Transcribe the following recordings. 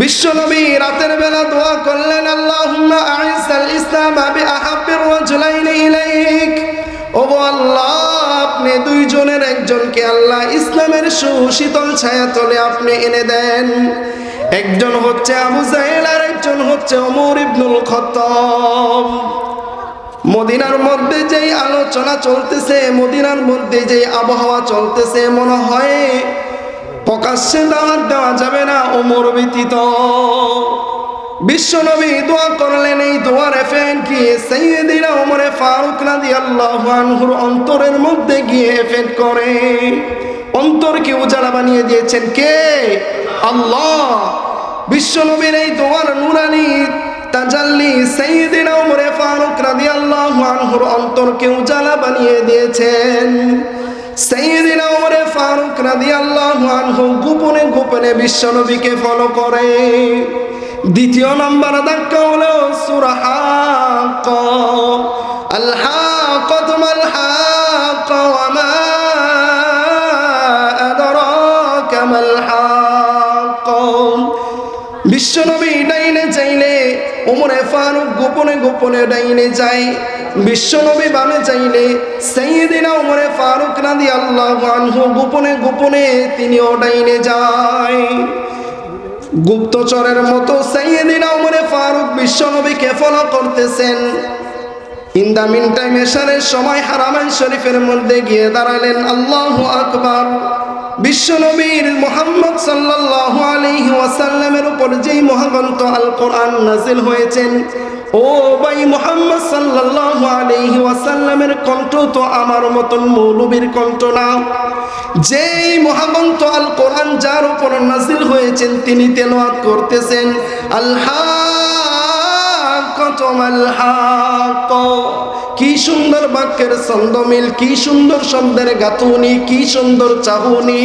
বিশ্বনবী রাতের বেলা দোয়া করলেন, আল্লাহুম্মা আইসাল ইসলাম বি আহাব্বির রাজুলাইনি ইলাইক। ওগো আল্লাহ, আপনি দুইজনের একজনকে আল্লাহ ইসলামের সুশীতল ছায়া তলে আপনি এনে দেন। একজন হচ্ছে আবু জাহেল আর একজন হচ্ছে ওমর ইবনুল খত্তাব। মদিনার মধ্যে যেই আলোচনা চলতেছে, মদিনার মধ্যে যেই আবহাওয়া চলতেছে, মনে হয় প্রকাশ্যে দাওয়াত দেওয়া যাবে না ওমর ব্যতীত। বিশ্বনবী দোয়া করলেন, এই দোয়ার এফেন কি? সাইয়েদিনা ওমরে ফারুক রাদিয়াল্লাহু আনহুর অন্তরের মধ্যে গিয়ে এফেক্ট করে। অন্তরকে উজালা বানিয়ে দিয়েছেন কে? আল্লাহ। বিশ্বনবীর এই দোয়ার নুরানি তাজাল্লি সাইয়েদিনা ওমরে ফারুক রাদিয়াল্লাহু আনহুর অন্তরকে উজালা বানিয়ে দিয়েছেন। সাইয়েদিনা ওমরে ফারুক গোপনে গোপনে বিশ্বনবীকে ফলো করে। দ্বিতীয় নম্বর ধাক্কা হলো সূরা হাক্ক আল বিশ্বনবী ডাইনে চাইলে ওমরে ফারুক গোপনে গোপনে ডাইনে যায়। বিশ্বনবী বামে চাইলে সাইয়েদিনা ওমরে ফারুক রাদি আল্লাহ আনহু গোপনে গোপনে তিনিও ডাইনে যায়। গুপ্তচরের মতো সাইয়েদিনা ওমরে ফারুক বিশ্বনবীকে ফলো করতেছেন। ইন দ্য মিন টাইম সময় হারামাইন শরীফের মধ্যে গিয়ে দাঁড়ালেন। আল্লাহ আকবার। বিশ্বনবীর মোহাম্মদ সাল্লাল্লাহু আলাইহি ওয়াসাল্লামের উপর যেই মহাগ্রন্থ আল কোরআন নাজিল হয়েছেন ও ভাই মোহাম্মদ সাল্লাল্লাহু আলাইহি ওয়াসাল্লামের কণ্ঠ তো আমার মতন মৌলবীর কণ্ঠ না। যেই মহাগ্রন্থ আল কোরআন যার উপর নাজিল হয়েছেন, তিনি তেলাওয়াত করতেছেন আল্লাহ কতমাল হাক কি সুন্দর বাক্যের ছন্দমিল কি সুন্দর শব্দের গাতুনি কি সুন্দর চাহুনি।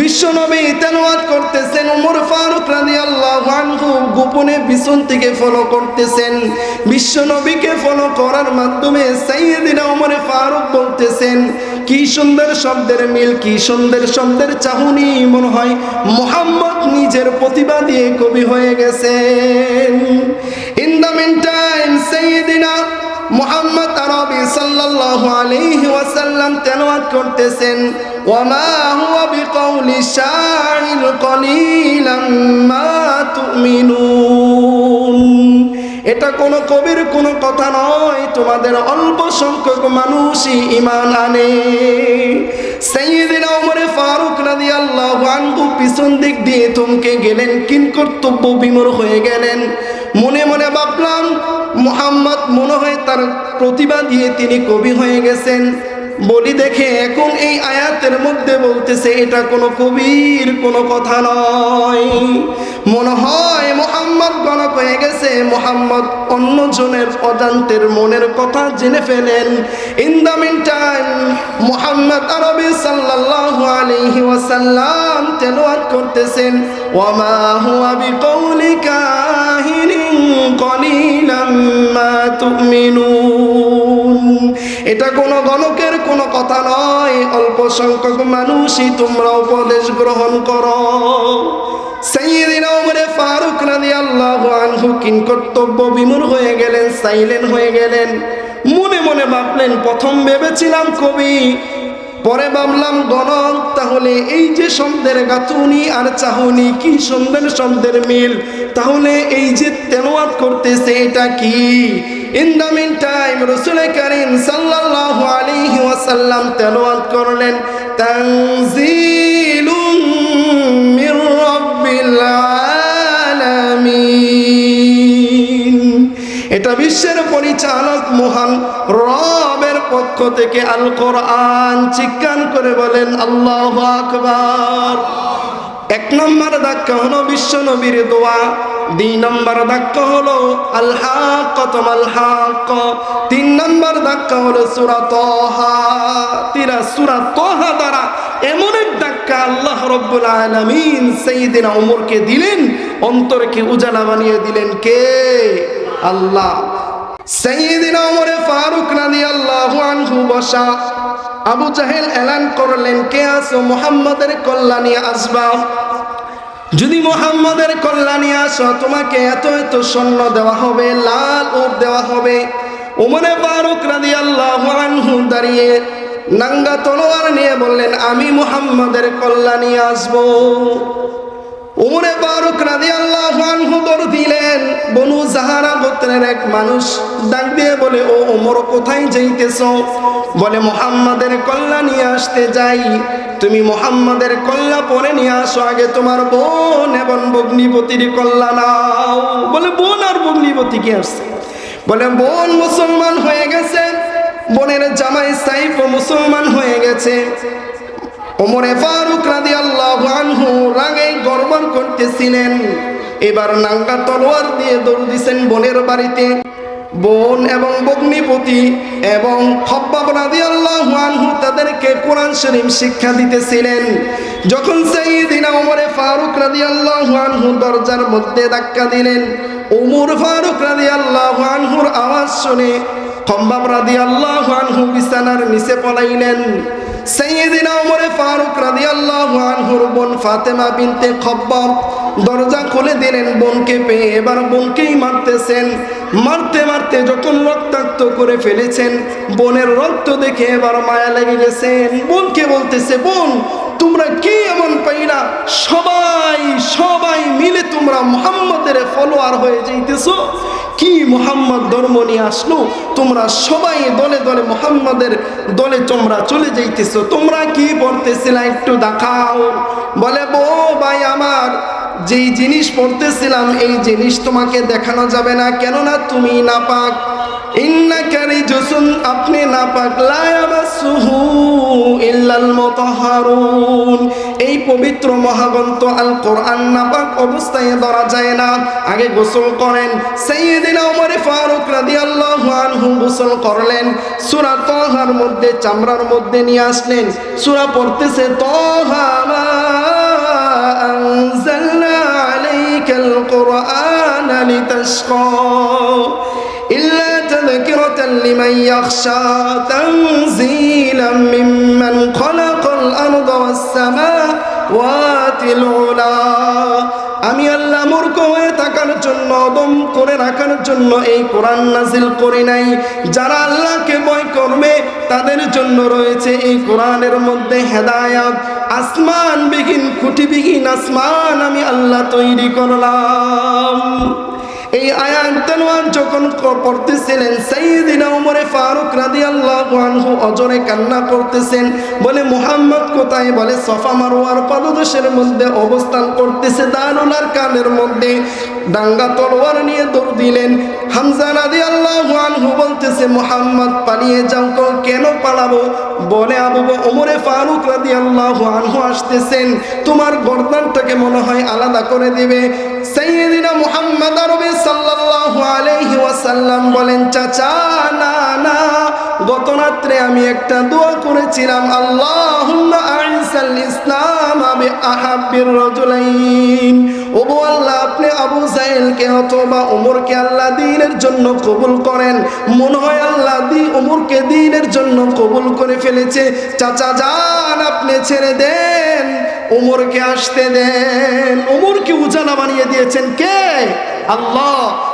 বিশ্বনবী তেলাওয়াত করতেছেন ওমর ফারুক রাদিয়াল্লাহু আনহু গোপনে পিছন থেকে ফলো করতেছেন। বিশ্বনবীকে ফলো করার মাধ্যমে সাইয়েদিনা ওমর ফারুক বলতেছেন, কি সুন্দর শব্দের মিল, কি সুন্দর শব্দের চাহুনি, মনে হয় মোহাম্মদ নিজের প্রতিভা দিয়ে কবি হয়ে গেছেন। ইন দ্য মিন টাইম সাইয়েদিনা মুহাম্মদ আরবি সাল্লাল্লাহু আলাইহি ওয়াসাল্লাম করতেছেন, ওয়ামা হুয়া বিকাউলি শাইর কলিলাম এটা কোনো কবির কোনো কথা নয়, তোমাদের অল্প সংখ্যক মানুষই ইমান আনে। সাইয়েদিনা ওমরে ফারুক রাদিয়াল্লাহু আনহু পিছন দিক দিয়ে থমকে গেলেন কিন কর্তব্য বিমর হয়ে গেলেন। মনে মনে ভাবলাম, মোহাম্মদ মনে হয় তার প্রতিভা দিয়ে তিনি কবি হয়ে গেছেন। বলি দেখে এখন এই আয়াতের মধ্যে বলতেছে, এটা কোনো কবির কোনো কথা নয়। মনে হয় মোহাম্মদ গণক হয়ে গেছে, মোহাম্মদ অন্যজনের অজান্তের মনের কথা জেনে ফেলেন। In the mean time Mohammad আরবি সাল্লাল্লাহু আলাইহি ওয়াসাল্লাম তেলাওয়াত করতেছেন ওয়ামা হুয়া বিকাউলি কাহিনিন তুমিনুন। এটা কোনো গণকের কোনো কথা নয়। অল্প সংখ্যক মানুষই তোমরা উপদেশ গ্রহণ করো। সাইয়েদিনা ওমরে ফারুক রাদিয়াল্লাহু আনহু কিন কর্তব্য বিমূর হয়ে গেলেন, সাইলেন্ট হয়ে গেলেন। মনে মনে ভাবলেন, প্রথম ভেবেছিলাম কবি পরে ভাবলাম, গণক, তাহলে এই যে শব্দের গাতুনি আর চাহুনি, কি সুন্দর শব্দের মিল? তাহলে এই যে তেলাওয়াত করতেছে, এটা কি? ইন দ্য মিন টাইম রসুল করিম সাল্লাল্লাহু আলাইহি ওয়াসাল্লাম তেলাওয়াত করলেন এটা বিশ্বের পরিচালক মহান পক্ষ থেকে আল কোরআন চিৎকার করে বলেন, আল্লাহ আকবার। এক নম্বর ধাক্কা হলো বিশ্ব নবীর দোয়া, দুই নম্বর ধাক্কা হলো আল্লাহ তিন নম্বর ধাক্কা হলো সুরা তহা। তিরা দ্বারা এমন এক ধাক্কা আল্লাহ রব্বুল আলমিন সেইদিন ওমরকে দিলেন, অন্তরকে উজালা বানিয়ে দিলেন কে? আল্লাহ। এলান করলেন, কে কল্যাণে আসবা। যদি মোহাম্মদের কল্যাণী আসো, তোমাকে এত এত স্বর্ণ দেওয়া হবে, লাল উট দেওয়া হবে। উমরে ফারুক রাদি আল্লাহ দাঁড়িয়ে নাঙ্গা তলোয়ার নিয়ে বললেন, আমি মুহাম্মাদের কল্যাণী আসব। উমরে ফারুক রাদি দৌড় দিলেন। বনু জাহারা গোত্রের এক মানুষ ডাক দিয়ে বলে, ও ওমর, কোথায় যাইতেছ? বলে, মোহাম্মদের কল্লা নিয়ে আসতে যাই। তুমি মোহাম্মদের কল্লা পরে নিয়ে আসো, আগে তোমার বোন এবং বগ্নিপতির কল্লা নাও। বলে, বোন আর বগ্নিপতি কি আসছে? বলে, বোন মুসলমান হয়ে গেছে। বোনের জামাই সাইফ মুসলমান হয়ে গেছে। ওমরে ফারুক রাদি আল্লাহ রাগে গরবার করতেছিলেন। এবার নাঙ্গা তলোয়ার দিয়ে দৌড় দিছেন বোনের বাড়িতে। বোন এবং বগ্নিপতি এবং তাদেরকে কোরআন শরীফ শিক্ষা দিতেছিলেন। যখন সেই দিন ওমরে ফারুক রাদি আল্লাহ আনহু দরজার মধ্যে ধাক্কা দিলেন ওমর ফারুক রাদি আল্লাহ আনহুর আওয়াজ শুনে খম্বাব রাদি আল্লাহ আনহু বিছানার নিচে পলাইলেন। সাইয়েদিনা ওমরে ফারুক রাদিয়াল্লাহু আনহুর বোন ফাতেমা বিনতে খব্বাব দরজা খুলে দিলেন বোনকে পেয়ে। এবার বোনকেই মারতেছেন। মারতে মারতে যখন রক্তাক্ত করে ফেলেছেন, বোনের রক্ত দেখে এবার মায়া লেগে গেছেন বোনকে বলতেছে, বোন, তোমরা কি এমন পাইলা সবাই সবাই মিলে তোমরা মুহাম্মদের ফলোয়ার হয়ে যাইতেছো? কি মোহাম্মদ ধর্ম নিয়ে আসলো? তোমরা সবাই দলে দলে মোহাম্মদের দলে তোমরা চলে যাইতেছো। তোমরা কি পড়তেছিলা একটু দেখাও। বলে বো ভাই আমার যেই জিনিস পড়তেছিলাম, এই জিনিস তোমাকে দেখানো যাবে না। কেননা তুমি না পাক ইন্নাকারি জসুন আপনি না পাক লায়ামাসুহু ইল্লাল মুতাহহারুন এই পবিত্র মহাগ্রন্থ আল কোরআন নাপাক অবস্থায় ধরা যায় না। আগে গোসল করেন। সাইয়েদিনা ওমর ফারুক রাদিয়াল্লাহু আনহু গোসল করলেন। সূরা তাহার মধ্যে, চামড়ার মধ্যে নিয়ে আসলেন। সূরা পড়তেছে, তাহা আনজালনা عليك القرآن لتشقى إلا تذكرة لمن يخشى تنزيلا ممن خلق الأرض والسماوات العلا. আমি জন্য দম করে রাখার জন্য এই কোরআন নাজিল করি নাই। যারা আল্লাহকে ভয় করবে, তাদের জন্য রয়েছে এই কোরআনের মধ্যে হেদায়াত। আসমান বিহীন খুঁটিবিহীন আসমান আমি আল্লাহ তৈরি করলাম। এই আয়াত তেলোয়ার যখন পড়তেছিলেন সাইয়েদিনা ওমরে ফারুক রাদিয়াল্লাহু আনহু অজরে কান্না করতেছেন। বলে, মুহাম্মদ কোথায়? বলে, সফা মারওয়ার পদদেশের মধ্যে অবস্থান করতেছে দারুলার কানের মধ্যে। ডাঙ্গা তলোয়ার নিয়ে দৌড় দিলেন। হামজা আল্লাহ বলতেছে, মোহাম্মদ, পালিয়ে যাও তো, কেন পালাবো? বলে আবু ওমরে ফারুক রাদি আল্লাহ আনহু আসতেছেন, তোমার গর্দানটাকে মনে হয় আলাদা করে দিবে। সাইয়েদিনা মোহাম্মদ আরবি সাল্লাল্লাহু আলাইহি ওয়াসাল্লাম বলেন, চাচা না গত আমি একটা দোয়া করেছিলাম আল্লাহ আইসাল আমি আহাব্বির রজলাইন। ও আল্লাহ, আপনি আবু জাহেলকে অথবা ওমরকে আল্লাহ দিনের জন্য কবুল করেন। মনে হয় আল্লাহ দি ওমরকে দিনের জন্য কবুল করে ফেলেছে। চাচা যান, আপনি ছেড়ে দেন, ওমরকে আসতে দেন। ওমরকে উজালা বানিয়ে দিয়েছেন কে? আল্লাহ।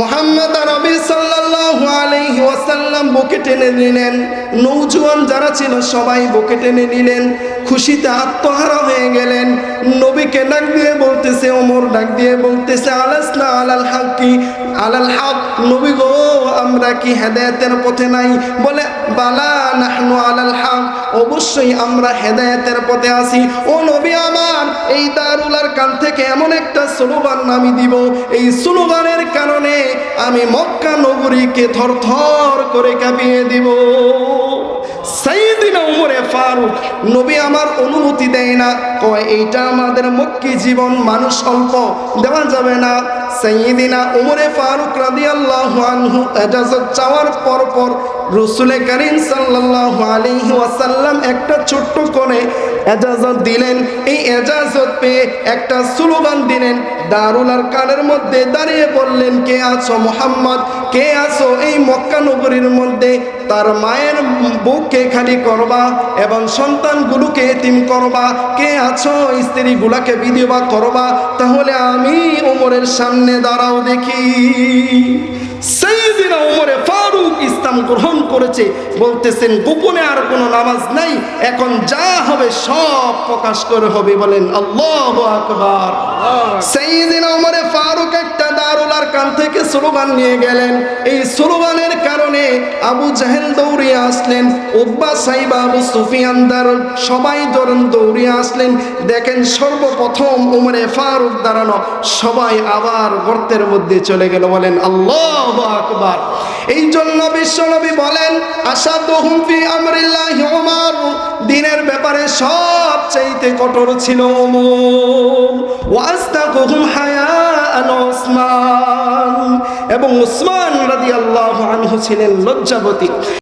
মোহাম্মদ নবী সাল্লাল্লাহু আলাইহি ওয়াসাল্লাম বুকে টেনে নিলেন। নৌজওয়ান যারা ছিল সবাই বুকে টেনে নিলেন। খুশিতে আত্মহারা হয়ে গেলেন। নবীকে ডাক দিয়ে বলতেছে, ওমর ডাক দিয়ে বলতেছে, আলাসনা আলাল হাক্কি, আলাল হক নবী গো, আমরা কি হেদায়েতের পথে নাই? বলে, বালা নাহনু আলাল হক অবশ্যই আমরা হেদায়েতের পথে আছি। ও নবী আমার, এই দারুলার কান থেকে এমন একটা স্লোগান আমি দিব। এই স্লোগানের কারণে আমি মক্কা নগরীকে থরথর করে কাঁপিয়ে দিব। ফারুক, নবী আমার অনুমতি দেয় না। কয়, এইটা আমাদের জীবন, মানুষ দেওয়া যাবে না। ফারুক চাওয়ার পর পর রসুলে করিম সাল্লাল্লাহু আলাইহি ওয়াসাল্লাম একটা ছোট্ট করে এজাজত দিলেন। এই এজাজত পেয়ে একটা স্লোগান দিলেন। দারুল আরকানের মধ্যে দাঁড়িয়ে বললেন, কে আছো মোহাম্মদ? কে আছো এই মক্কা নগরীর মধ্যে? তার মায়ের বুককে খালি করবা এবং সন্তানগুলোকে এতিম করবা। কে আছো স্ত্রীগুলাকে বিধবা করবা? তাহলে আমি ওমরের সামনে দাঁড়াও দেখি। সেইদিনা ওমরে ফারুক ইসলাম গ্রহণ করেছে বলতেছেন গোপনে আর কোনো নামাজ নাই এখন যা হবে সব প্রকাশ করে হবে। বলেন আল্লাহ আকবার। সেইদিনা ওমরে ফারুক একটা দারুল কান থেকে স্লোগান নিয়ে গেলেন। এই স্লোগানের কারণে আবু জাহেল দৌড়িয়ে আসলেন উব্বা সাইবা আবু সুফিয়ান দার সবাই ধরেন দৌড়িয়ে আসলেন। দেখেন সর্বপ্রথম উমরে ফারুক দাঁড়ানো, সবাই আবার গর্তের মধ্যে চলে গেল, বলেন আল্লাহ আকবার। এই জন্য বিশ্বনবী বলেন আশা ফি আমরিল্লাহ উমর। দিনের ব্যাপারে সব চাইতে কঠোর ছিল ওমর হায়া এবং উসমান রাজি আনহু ছিলেন লজ্জাবতী।